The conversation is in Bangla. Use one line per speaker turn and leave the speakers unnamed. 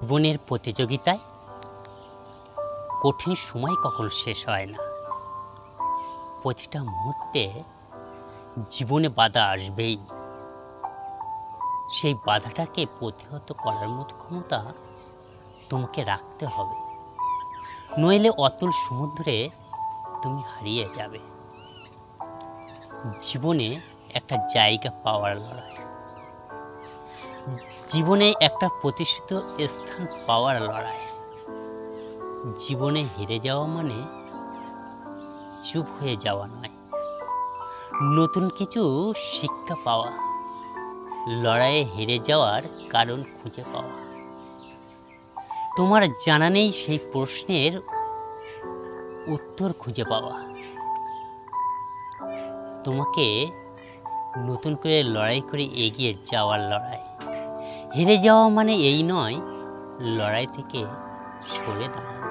জীবনের প্রতিযোগিতায় কঠিন সময় কখনো শেষ হয় না। প্রতিটা মুহূর্তে জীবনে বাধা আসবেই। সেই বাধাটাকে প্রতিহত করার মতো ক্ষমতা তোমাকে রাখতে হবে। নইলে অতুল সমুদ্রে তুমি হারিয়ে যাবে। জীবনে একটা জায়গা পাওয়ার লড়াই। জীবনে একটা প্রতিষ্ঠিত স্থান পাওয়ার লড়াই। জীবনে হেরে যাওয়া মানে চুপ হয়ে যাওয়া নয়। নতুন কিছু শিক্ষা পাওয়া, লড়াইয়ে হেরে যাওয়ার কারণ খুঁজে পাওয়া। তোমার জানা নেই সেই প্রশ্নের উত্তর খুঁজে পাওয়া। তোমাকে নতুন করে লড়াই করে এগিয়ে যাওয়ার লড়াই। হেরে যাওয়া মানে এই নয় লড়াই থেকে সরে দাঁড়ানো।